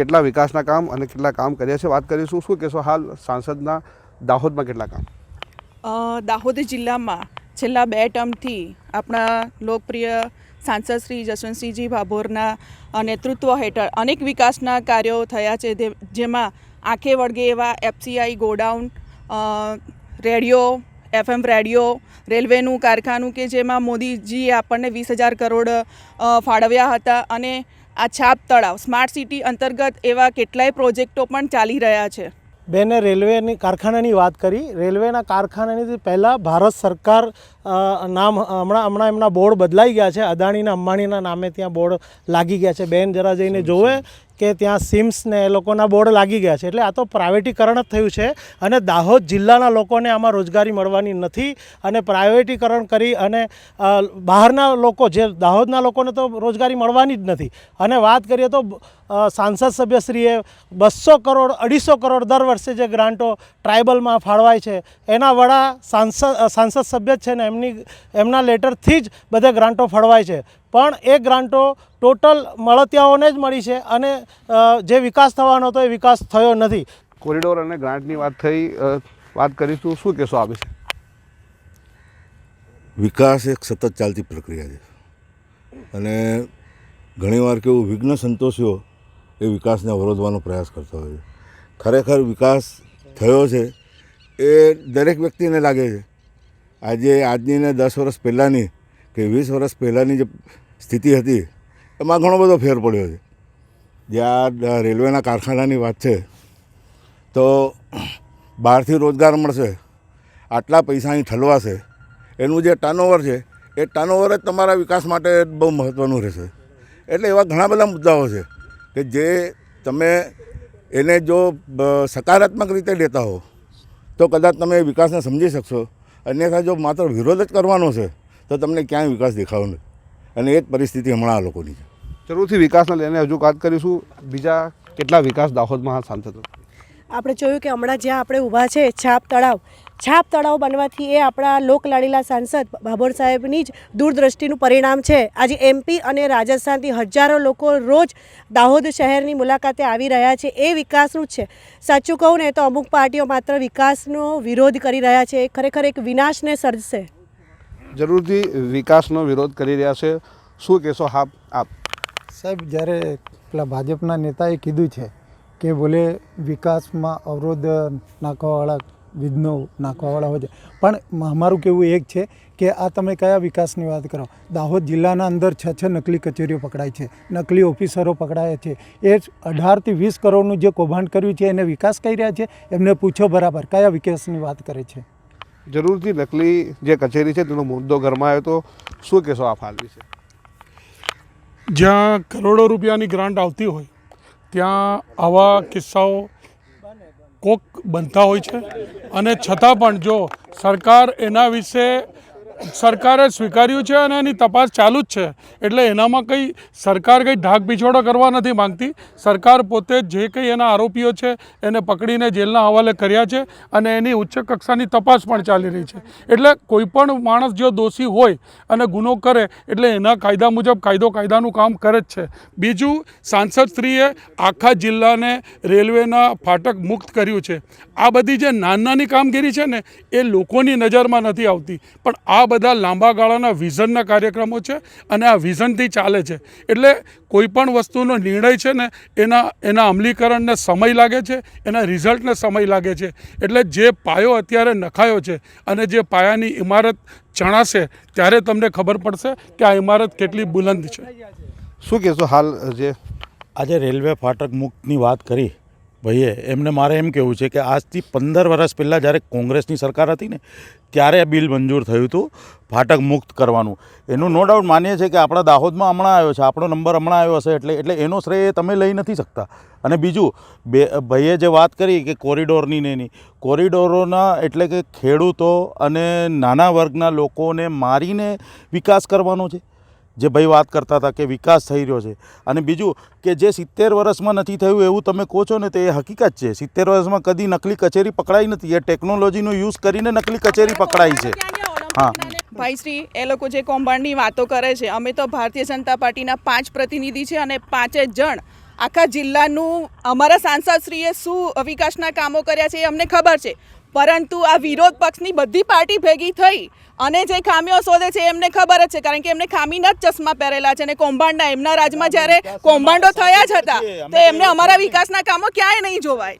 કેટલા વિકાસના કામ અને કેટલા કામ કર્યા છે? વાત કરીશું શું કહેશો હાલ સાંસદના દાહોદમાં કેટલા કામ? દાહોદ જિલ્લામાં છેલ્લા બે ટર્મથી આપણા લોકપ્રિય સાંસદ શ્રી જસવંતસિંહજી ભાભોરના નેતૃત્વ હેઠળ અનેક વિકાસના કાર્યો થયા છે. જેમાં આંખે વળગે એવા FCI godown radio, FM radio, રેલવેનું કારખાનું કે જેમાં મોદીજીએ આપણને વીસ હજાર કરોડ ફાળવ્યા હતા અને આ છાપ તળાવ સ્માર્ટ સિટી અંતર્ગત એવા કેટલાય પ્રોજેક્ટો પણ ચાલી રહ્યા છે. બેને રેલવેની કારખાનાની વાત કરી. રેલવેના કારખાનાની પહેલાં ભારત સરકાર નામ હમણાં હમણાં એમના બોર્ડ બદલાઈ ગયા છે. અદાણીના અંબાણીના નામે ત્યાં બોર્ડ લાગી ગયા છે. બેન જરા જઈને જોવે. કે ત્યાં સિમ્સને એ લોકોના બોર્ડ લાગી ગયા છે. એટલે આ તો પ્રાઇવેટીકરણ જ થયું છે અને દાહોદ જિલ્લાના લોકોને આમાં રોજગારી મળવાની નથી અને પ્રાઇવેટીકરણ કરી અને બહારના લોકો જે દાહોદના લોકોને તો રોજગારી મળવાની જ નથી. અને વાત કરીએ તો સાંસદ સભ્યશ્રીએ બસો કરોડ, અઢીસો કરોડ દર વર્ષે જે ગ્રાન્ટો ટ્રાઇબલમાં ફાળવાય છે, એના વડા સાંસદ સાંસદ સભ્ય જ છે ને એમની, એમના લેટરથી જ બધે ગ્રાન્ટો ફાળવાય છે. પણ એ ગ્રાન્ટો ટોટલ મળતિયાઓને જ મળી છે અને જે વિકાસ થવાનો હતો એ વિકાસ થયો નથી. કોરિડોર અને ગ્રાન્ટની વાત થઈ વાત કરીશું. શું કહેશો આ વિશે? વિકાસ એક સતત ચાલતી પ્રક્રિયા છે. અને ઘણીવાર કેવું વિઘ્ન સંતોષીઓ એ વિકાસને અવરોધવાનો પ્રયાસ કરતા હોય છે. ખરેખર વિકાસ થયો છે એ દરેક વ્યક્તિને લાગે છે. આજે આજની ને દસ વર્ષ પહેલાંની કે વીસ વર્ષ પહેલાંની જે સ્થિતિ હતી, એમાં ઘણો બધો ફેર પડ્યો છે. જે આ રેલવેના કારખાનાની વાત છે, તો બહારથી રોજગાર મળશે, આટલા પૈસા અહીં ઠલવાશે, એનું જે ટર્નઓવર છે, એ ટર્નઓવર જ તમારા વિકાસ માટે બહુ મહત્ત્વનું રહેશે. એટલે એવા ઘણા બધા મુદ્દાઓ છે કે જે તમે એને જો સકારાત્મક રીતે લેતા હો, તો કદાચ તમે વિકાસને સમજી શકશો. અન્યથા જો માત્ર વિરોધ જ કરવાનો છે તો તમને ક્યાંય વિકાસ દેખાવો નથી. અને એ જ પરિસ્થિતિ હમણાં આ લોકોની છે. જરૂરથી વિકાસને લઈને હજુ વાત કરીશું. બીજા કેટલા વિકાસ દાહોદમાં હાલ સાંસદ? આપણે જોયું કે હમણાં જ્યાં આપણે ઊભા છે છાપ તળાવ. છાપ તળાવ બનવાથી એ આપણા લોકલાડીલા સાંસદ ભાભોર સાહેબની જ દૂરદ્રષ્ટિનું પરિણામ છે. આજે એમપી અને રાજસ્થાનથી હજારો લોકો રોજ દાહોદ શહેરની મુલાકાતે આવી રહ્યા છે. એ વિકાસનું જ છે. સાચું કહું ને તો અમુક પાર્ટીઓ માત્ર વિકાસનો વિરોધ કરી રહ્યા છે. એ ખરેખર એક વિનાશને સર્જશે. જરૂરથી વિકાસનો વિરોધ કરી રહ્યા છે. શું કહેશો હા આપ. સાહેબ, જ્યારે પેલા ભાજપના નેતાએ કીધું છે કે બોલે વિકાસમાં અવરોધ નાખવાવાળા, વિઘ્નો નાખવાવાળા હોય છે, પણ અમારું કેવું એક છે કે આ તમે કયા વિકાસની વાત કરો? દાહોદ જિલ્લાના અંદર છ છ નકલી કચેરીઓ પકડાય છે, નકલી ઓફિસરો પકડાયા છે. એ અઢારથી વીસ કરોડનું જે કૌભાંડ કર્યું છે, એને વિકાસ કરી રહ્યા છે? એમને પૂછો બરાબર, કયા વિકાસની વાત કરે છે? જરૂરથી નકલી જે કચેરી છે તેનો મુદ્દો ઘરમાં આવ્યો તો શું કહેશો આપ હાલ વિશે? જ્યાં કરોડો રૂપિયાની ગ્રાન્ટ આવતી હોય, ત્યાં આવા કિસ્સાઓ કોક બનતા હોય છે. અને છતાં પણ જો સરકાર એના વિશે સરકારે સ્વીકાર્યું છે અને એની તપાસ ચાલુ જ છે. એટલે એનામાં કંઈ સરકાર કંઈ ઢાક પીછોડો કરવા નથી માંગતી. સરકાર પોતે જે કંઈ એના આરોપીઓ છે, એને પકડીને જેલના હવાલે કર્યા છે અને એની ઉચ્ચ કક્ષાની તપાસ પણ ચાલી રહી છે. એટલે કોઈ પણ માણસ જો દોષી હોય અને ગુનો કરે, એટલે એના કાયદા મુજબ કાયદો કાયદાનું કામ કરે જ છે. બીજું સાંસદશ્રીએ આખા જિલ્લાને રેલવેના ફાટક મુક્ત કર્યું છે. આ બધી જે નાની નાની કામગીરી છે ને, એ લોકોની નજરમાં નથી આવતી. પણ આ બધા લાંબા ગાળાના વિઝનના કાર્યક્રમો છે અને આ વિઝનથી ચાલે છે. એટલે કોઈ પણ વસ્તુનો નિર્ણય છે ને એના એના અમલીકરણને સમય લાગે છે એના રિઝલ્ટને સમય લાગે છે. એટલે જે પાયો અત્યારે નખાયો છે અને જે પાયાની ઇમારત ચણાશે ત્યારે તમને ખબર પડશે કે આ ઇમારત કેટલી બુલંદ છે. શું કહેશો હાલ જે આજે રેલવે ફાટક મુક્તની વાત કરી. ભાઈએ એમને મારે એમ કહેવું છે કે આજથી પંદર વર્ષ પહેલાં જ્યારે કોંગ્રેસની સરકાર હતી ને, ત્યારે બિલ મંજૂર થયું હતું, ફાટક મુક્ત કરવાનું. એનું નો ડાઉટ માનીએ છીએ કે આપણા દાહોદમાં હમણાં આવ્યો છે, આપણો નંબર હમણાં આવ્યો હશે, એટલે એટલે એનો શ્રેય તમે લઈ નથી શકતા. અને બીજું, બે, ભાઈએ જે વાત કરી કે કોરિડોરની ને એની, કોરિડોરોના એટલે કે ખેડૂતો અને નાના વર્ગના લોકોને મારીને વિકાસ કરવાનો છે. જે ભાઈ વાત કરતા હતા કે વિકાસ થઈ રહ્યો છે. અને બીજું કે જે સિત્તેર વર્ષમાં નથી થયું એવું તમે કહો છો ને, તે એ હકીકત છે. સિત્તેર વર્ષમાં કદી નકલી કચેરી પકડાઈ નથી. એ ટેકનોલોજીનો યુઝ કરીને નકલી કચેરી પકડાઈ છે. હા. ભાઈ શ્રી, એ લોકો જે કૌભાંડની વાતો કરે છે, અમે તો ભારતીય જનતા પાર્ટીના પાંચ પ્રતિનિધિ છે અને પાંચે જણ. આખા જિલ્લાનું અમારા સાંસદશ્રીએ શું વિકાસના કામો કર્યા છે એ અમને ખબર છે. પરંતુ આ વિરોધ પક્ષની બધી પાર્ટી ભેગી થઈ અને જે ખામીઓ શોધે છે એમને ખબર જ છે કારણ કે એમને ખામીના જ ચશ્મા પહેરેલા છે અને કૌભાંડના એમના રાજમાં જ્યારે કૌભાંડો થયા જ હતા તો એમને અમારા વિકાસના કામો ક્યાંય નહીં જોવાય.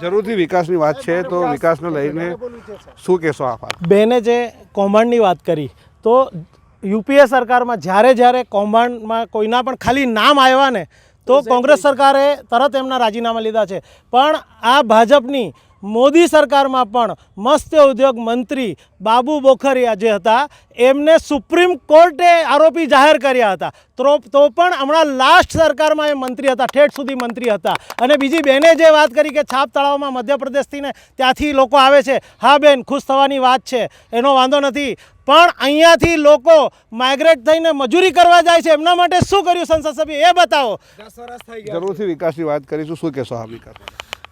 જરૂરથી વિકાસની વાત છે તો વિકાસને લઈને શું કહેશો આપ? બેને જે કૌભાંડની વાત કરી તો યુપીએ સરકારમાં જ્યારે જ્યારે કૌભાંડમાં કોઈના પણ ખાલી નામ આવ્યા ને તો કોંગ્રેસ સરકારે તરત એમના રાજીનામા લીધા છે. પણ આ ભાજપની મોદી સરકારમાં પણ મત્સ્ય ઉદ્યોગ મંત્રી બાબુ બોખરિયા જે હતા એમને સુપ્રીમ કોર્ટે આરોપી જાહેર કર્યા હતા. તો તો પણ હમણાં લાસ્ટ સરકારમાં એ મંત્રી હતા ઠેઠ સુધી મંત્રી હતા. અને બીજી બેને જે વાત કરી કે છાપ તળાવમાં મધ્યપ્રદેશથી ને ત્યાંથી લોકો આવે છે હા બેન ખુશ થવાની વાત છે એનો વાંધો નથી. પણ અહીંયાથી લોકો માઇગ્રેટ થઈને મજૂરી કરવા જાય છે એમના માટે શું કર્યું સંસદ સભ્ય? એ બતાવો. જરૂરથી વિકાસની વાત કરીશું. શું કહેશો આ વિકાસ?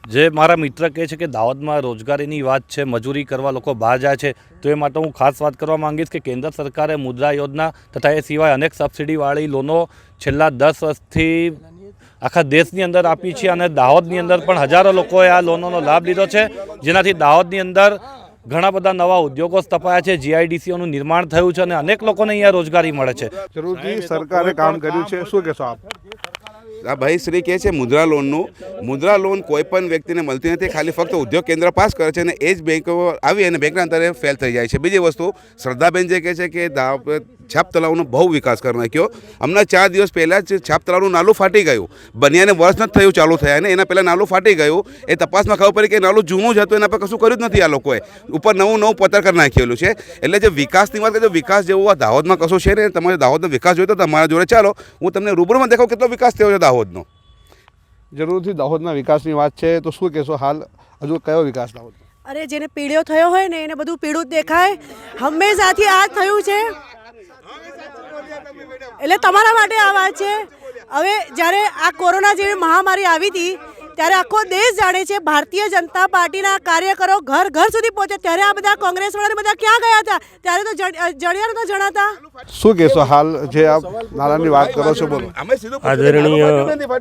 જે મારા મિત્ર કહે છે કે દાહોદમાં રોજગારીની વાત છે, મજૂરી કરવા લોકો બહાર જાય છે, તો એ માટે હું ખાસ વાત કરવા માંગીશ કે કેન્દ્ર સરકારે મુદ્રા યોજના તથા એ સિવાય અનેક સબસિડીવાળી લોનો છેલ્લા દસ વર્ષથી આખા દેશની અંદર આપી છે અને દાહોદની અંદર પણ હજારો લોકોએ આ લોનોનો લાભ લીધો છે. જેનાથી દાહોદની અંદર ઘણા બધા નવા ઉદ્યોગો સ્થપાયા છે, જીઆઈડીસીઓનું નિર્માણ થયું છે અને અનેક લોકોને અહીંયા રોજગારી મળે છે. જરૂરથી સરકારે કામ કર્યું છે. શું કહેશો આપ? આ ભાઈ શ્રી કહે છે મુદ્રા લોનનું મુદ્રા લોન કોઈ પણ વ્યક્તિને મળતી નથી. ખાલી ફક્ત ઉદ્યોગ કેન્દ્ર પાસ કરે છે અને એ જ બેંકો આવી અને બેંકના અંતરે ફેલ થઈ જાય છે. બીજી વસ્તુ, શ્રદ્ધાબેન જે કહે છે કે છાપ તળાવનો બહુ વિકાસ કરી નાખ્યો. હમણાં ચાર દિવસ પહેલાં જ છાપ તળાવનું નાલું ફાટી ગયું. બન્યાને વર્ષ નથી થયું ચાલુ થયા ને એના પહેલાં નાલું ફાટી ગયું. એ તપાસમાં ખબર પડી કે નાલું જૂનું જ હતું, એના પર કશું કર્યું જ નથી આ લોકોએ. ઉપર નવું નવું પતર કરી નાખેલું છે. એટલે જે વિકાસની વાત કરીએ વિકાસ જેવું આ દાહોદમાં કશું છે ને તમારે દાહોદનો વિકાસ જોઈતો તો તમારા જોડે ચાલો. હું તમને રૂબરૂમાં દેખાવ કેટલો વિકાસ થયો છે દાહોદનો? જરૂરથી દાહોદના વિકાસની વાત છે તો શું કહેશો હાલ? હજુ કયો વિકાસ દાહોદ અરે જેને પીળ્યો થયો હોય ને એને બધું પીળું જ દેખાય. હંમેશાથી આ થયું છે. એટલે તમારા માટે આ વાત છે. હવે જ્યારે આ કોરોના જેવી મહામારી આવી હતી ત્યારે આખો દેશ જાણે છે ભારતીય જનતા પાર્ટીના કાર્યકરો ઘર ઘર સુધી પહોંચે. ત્યારે આ બધા કોંગ્રેસ વાળા બધા ક્યાં ગયા હતા? ત્યારે તો જડ- જડિયાર તો જણાતા. શું કહેશો હાલ જે આપ નાણાંની વાત કરો છો બોલો. આદરણીય.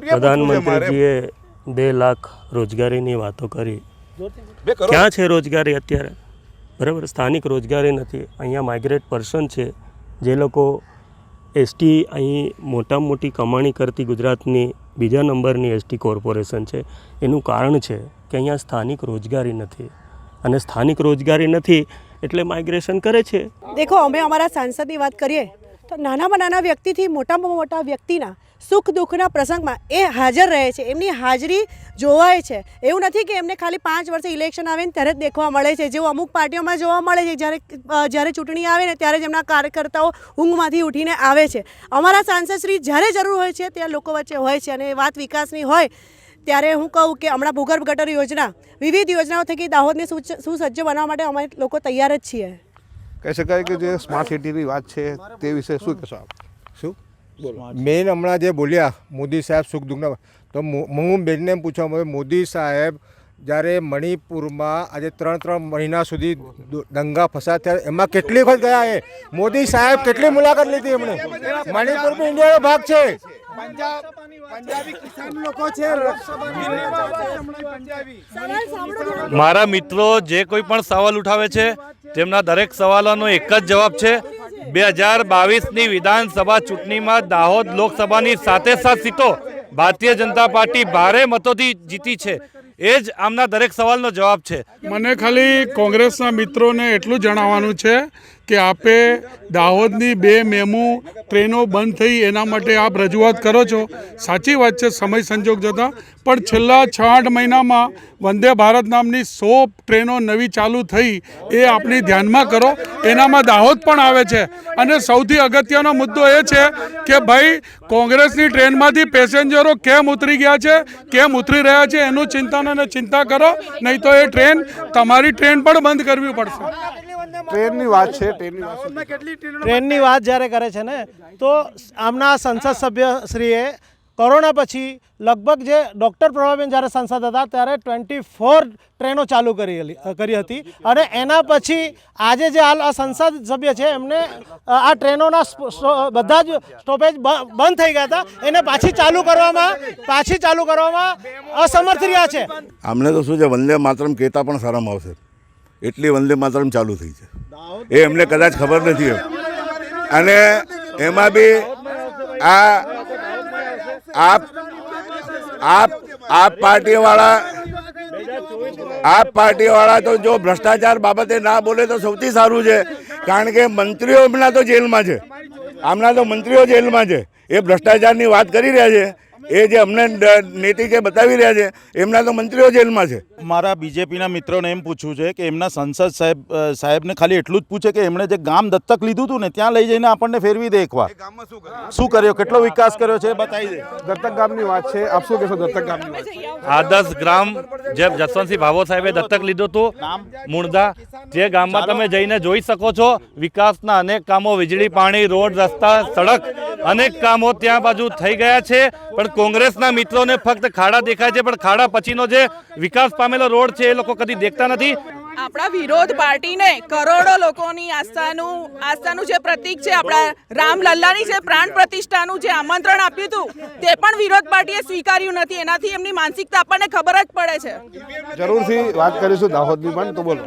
પ્રધાનમંત્રીજીએ બે લાખ રોજગારીની વાતો કરી. ક્યાં છે રોજગારી અત્યારે? બરાબર સ્થાનિક રોજગારી નથી. અહીંયા માઇગ્રેટ પર્સન છે. જે લોકો એસટી અહીં મોટામાં મોટી કમાણી કરતી ગુજરાતની બીજા નંબરની એસટી કોર્પોરેશન છે. એનું કારણ છે કે અહીંયા સ્થાનિક રોજગારી નથી. અને સ્થાનિક રોજગારી નથી એટલે માઇગ્રેશન કરે છે. દેખો, અમે અમારા સાંસદની વાત કરીએ, તો નાનામાં નાના વ્યક્તિથી મોટામાં મોટા વ્યક્તિના સુખ દુઃખના પ્રસંગમાં એ હાજર રહે છે, એમની હાજરી જોવાય છે. એવું નથી કે એમને ખાલી પાંચ વર્ષે ઇલેક્શન આવે ને ત્યારે જ દેખવા મળે છે. જેવું અમુક પાર્ટીઓમાં જોવા મળે છે, જ્યારે જ્યારે ચૂંટણી આવે ને ત્યારે જ એમના કાર્યકર્તાઓ ઊંઘમાંથી ઉઠીને આવે છે. અમારા સાંસદશ્રી જ્યારે જરૂર હોય છે, ત્યાં લોકો વચ્ચે હોય છે અને વાત વિકાસની હોય, ત્યારે હું કહું કે હમણાં ભૂગર્ભ ગટર યોજના, વિવિધ યોજનાઓ થકી દાહોદને સુસજ્જ બનાવવા માટે અમે લોકો તૈયાર જ છીએ. કહી શકાય કે જે સ્માર્ટ સિટીની વાત છે, તે વિશે શું કહેશો આપ? મેન હમણાં જે બોલ્યા મોદી સાહેબ સુખ દુઃખના તો હું બેનને એમ પૂછવા માંગુ મોદી સાહેબ જ્યારે મણિપુરમાં આજે ત્રણ ત્રણ મહિના સુધી દંગા ફસાદ થયા એમાં કેટલી વખત ગયા એ? મોદી સાહેબ કેટલી મુલાકાત લીધી એમણે? મણિપુર બી ઇન્ડિયાનો ભાગ છે. મારા મિત્રો જે કોઈ પણ સવાલ ઉઠાવે છે તેમના દરેક સવાલોનો એક જ જવાબ છે. બે હજાર બાવીસની વિધાનસભા ચૂંટણીમાં દાહોદ લોકસભાની સાથે સાત સીટો ભારતીય જનતા પાર્ટી ભારે મતોથી જીતી છે. એ જ આમના દરેક સવાલનો જવાબ છે. મને ખાલી કોંગ્રેસના મિત્રોને એટલું જણાવવાનું છે કે આપે દાહોદની બે મેમુ ટ્રેનો બંધ થઈ, એના માટે આપ રજૂઆત કરો છો. સાચી વાત છે, સમય સંજોગ જતાં. પણ છેલ્લા છ આઠ મહિનામાં વંદે ભારત નામની સો ટ્રેનો નવી ચાલુ થઈ, એ આપણી ધ્યાનમાં કરો. એનામાં દાહોદ પણ આવે છે. અને સૌથી અગત્યનો મુદ્દો એ છે કે ભાઈ, કોંગ્રેસની ટ્રેનમાંથી પેસેન્જરો કેમ ઉતરી ગયા છે, કેમ ઉતરી રહ્યા છે, એનું ચિંતન અને ચિંતા કરો. નહીં તો એ ટ્રેન, તમારી ટ્રેન પણ બંધ કરવી પડશે. ટ્રેનની વાત છે ટ્રેનની વાત ટ્રેનની વાત જ્યારે કરે છે ને તો આમના સંસદ સભ્યશ્રીએ કોરોના પછી લગભગ જે ડૉક્ટર પ્રભાબેન જ્યારે સાંસદ હતા ત્યારે ટ્વેન્ટી ફોર ટ્રેનો ચાલુ કરી કરી હતી. અને એના પછી આજે જે હાલ આ સંસદ સભ્ય છે એમને આ ટ્રેનોના બધા જ સ્ટોપેજ બંધ થઈ ગયા હતા. એને પાછી ચાલુ કરવામાં પાછી ચાલુ કરવામાં અસમર્થ રહ્યા છે. આમને તો શું છે વંદે માતરમ કહેતા પણ સારામાં આવશે. એટલી વંદે માતરમ ચાલુ થઈ છે. એ એમને કદાચ ખબર નથી અને એમાં બી આ આપ આપ આપ પાર્ટીવાળા આપ પાર્ટીવાળા તો જો ભ્રષ્ટાચાર બાબતે ના બોલે તો સૌથી સારું છે. કારણ કે મંત્રીઓ એમના તો જેલમાં છે. આમના તો મંત્રીઓ જેલમાં છે. એ ભ્રષ્ટાચારની વાત કરી રહ્યા છે. એ જે અમને નીતિ કે બતાવી રહ્યા છે એમના તો મંત્રીઓ જેલમાં છે. મારા બીજેપીના મિત્રોને એમ પૂછવું છે કે એમના સંસદ સાહેબ સાહેબને ખાલી એટલું જ પૂછે કે એમણે જે ગામ દત્તક લીધું હતું ને ત્યાં લઈ જઈને આપણને ફેરવી દે એકવાર. શું કર્યો? કેટલો વિકાસ કર્યો છે એ બતાવી દે. દત્તક ગામની વાત છે. આપ શું કહેશો દત્તક ગામની આદર્શ ગ્રામ જે જસવંતસિંહ ભાવો સાહેબે દત્તક લીધું હતું મુણદા જે ગામમાં તમે જઈને જોઈ શકો છો વિકાસના અનેક કામો વીજળી પાણી રોડ રસ્તા સડક અનેક કામો ત્યાં બાજુ થઈ ગયા છે. પણ કોંગ્રેસના મિત્રોને ફક્ત ખાડા દેખાય છે પણ ખાડા પછીનો જે વિકાસ પામેલો રોડ છે એ લોકો કદી દેખતા નથી. આપણા વિરોધ પાર્ટીને કરોડો લોકોની આસ્થાનું આસ્થાનું જે પ્રતીક છે આપણા રામલલ્લાની જે પ્રાણ પ્રતિષ્ઠાનું જે આમંત્રણ આપ્યું હતું તે પણ વિરોધ પાર્ટીએ સ્વીકાર્યું નથી. એનાથી એમની માનસિકતા આપણને ખબર જ પડે છે. જરૂરથી વાત કરીશું દાહોદની પણ તો બોલો.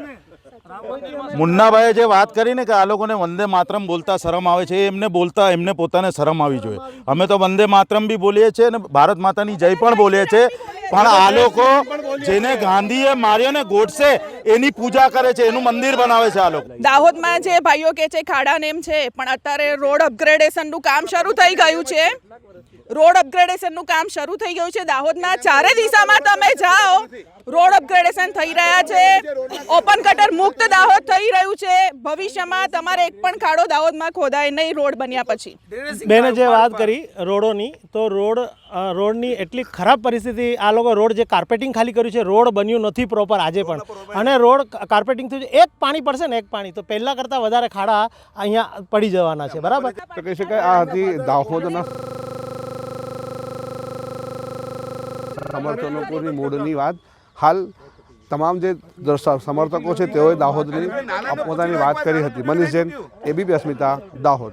મુન્નાભાઈએ જે વાત કરી ને કે આ લોકોને વંદે માતરમ બોલતા શરમ આવે છે એમને બોલતા, એમને પોતાને શરમ આવી જોઈએ. અમે તો વંદે માતરમ બી બોલીએ છીએ અને ભારત માતાની જય પણ બોલીએ છીએ, પણ આ લોકો જેને ગાંધીએ માર્યો ને ગોડસે એની પૂજા કરે છે, એનું મંદિર બનાવે છે આ લોકો. દાહોદમાં જે ભાઈઓ કે છે, ખાડા નેમ છે, પણ અત્યારે રોડ અપગ્રેડેશનનું કામ શરૂ થઈ ગયું છે. રોડ અપગ્રેડેશનનું કામ શરૂ થઈ ગયું છે. દાહોદના ચારે દિશામાં તમે જાઓ. રોડ અપગ્રેડેશન થઈ રહ્યા છે. ઓપન કટર મુક્ત દાહોદ થઈ રહ્યું છે. ભવિષ્યમાં તમારે એક પણ ખાડો દાહોદમાં ખોદાય નહીં રોડ બન્યા પછી. બેને જે વાત કરી રોડોની તો રોડ રોડની એટલી ખરાબ પરિસ્થિતિ આ લોકો રોડ જે કાર્પેટિંગ ખાલી કર્યું છે રોડ બન્યું નથી પ્રોપર આજે પણ. અને રોડ કાર્પેટિંગ થયું એક પાણી પડશે ને એક પાણી તો પહેલાં કરતાં વધારે ખાડા અહીંયા પડી જવાના છે. બરાબર? તો કહી શકાય આ હતી દાહોદના સમર્થકોની મૂળની વાત. હાલ તમામ જે સમર્થકો છે તેઓએ દાહોદની પોતાની વાત કરી હતી. મનીષ જૈન એબીપી અસ્મિતા દાહોદ.